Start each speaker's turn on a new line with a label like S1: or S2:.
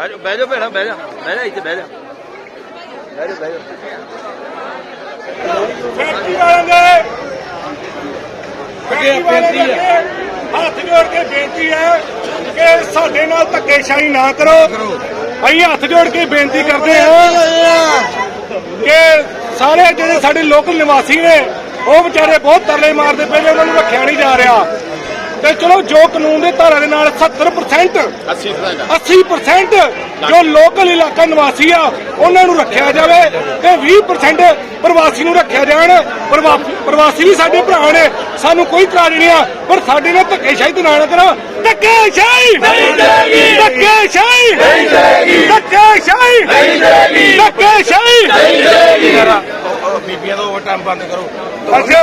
S1: ਆਜੋ ਬਹਿ ਜਾ ਭੈਣਾ ਬਹਿ ਜਾ ਬਹਿ ਜਾ ਇੱਥੇ ਬਹਿ ਜਾ। ਬਹਿ ਜਾ ਬਹਿ ਜਾ
S2: ਫੈਕਟਰੀ ਵਾਲਿਆਂ ਦੇ ਫੈਕਟਰੀ ਵਾਲਿਆਂ ਦੇ ਅੱਗੇ ਹੱਥ ਜੋੜ ਕੇ ਬੇਨਤੀ ਹੈ ਕਿ ਸਾਡੇ ਨਾਲ ਧੱਕੇਸ਼ਾਹੀ ਨਾ ਕਰੋ। ਅਸੀਂ ਹੱਥ ਜੋੜ ਕੇ ਬੇਨਤੀ ਕਰਦੇ ਹਾਂ ਕਿ ਸਾਰੇ ਜਿਹੜੇ ਸਾਡੇ ਲੋਕਲ ਨਿਵਾਸੀ ਨੇ ਉਹ ਵਿਚਾਰੇ ਬਹੁਤ ਤਰਲੇ ਮਾਰਦੇ ਪਏ ਨੇ ਉਹਨਾਂ ਨੂੰ ਰੱਖਿਆ ਨਹੀਂ ਜਾ ਰਿਹਾ। ਤੇ ਚਲੋ ਜੋ ਕਾਨੂੰਨ ਦੇ ਧਾਰਾ ਦੇ ਨਾਲ 70%
S3: 80%
S2: 80% ਜੋ ਲੋਕਲ ਇਲਾਕਾ ਨਿਵਾਸੀ ਆ ਉਹਨਾਂ ਨੂੰ ਰੱਖਿਆ ਜਾਵੇ ਤੇ 20% ਪ੍ਰਵਾਸੀ ਨੂੰ ਰੱਖਿਆ ਜਾਣ। ਪ੍ਰਵਾ- ਪ੍ਰਵਾਸੀ ਵੀ ਸਾਡੇ ਭਰਾ ਨੇ ਸਾਨੂੰ ਕੋਈ ਇਤਰਾਜ਼ ਨਹੀਂ ਆ ਪਰ ਸਾਡੇ ਨਾਲ ਧੱਕੇਸ਼ਾਹੀ ਤੇ ਨਾ ਨਾ ਕਰੋ। ਧੱਕੇਸ਼ਾਹੀ! ਨਹੀਂ ਜਾਏਗੀ ਧੱਕੇਸ਼ਾਹੀ! ਨਹੀਂ ਜਾਏਗੀ ਧੱਕੇਸ਼ਾਹੀ! ਨਹੀਂ ਜਾਏਗੀ ਧੱਕੇਸ਼ਾਹੀ!
S1: ਬੀਬੀਆਂ ਦਾ ਓਵਰ ਟਾਈਮ ਬੰਦ ਕਰੋ।
S2: ਅੱਛਾ।